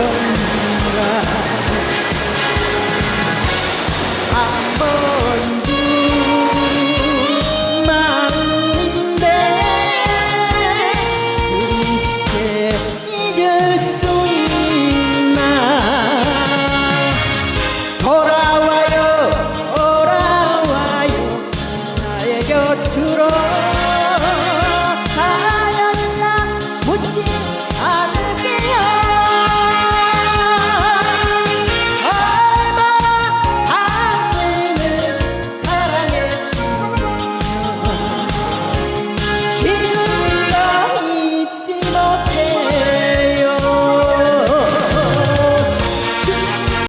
떠나 한번 마음인데 우리 쉽게 잊을 수 있나. 돌아와요 돌아와요. 나의 곁으로.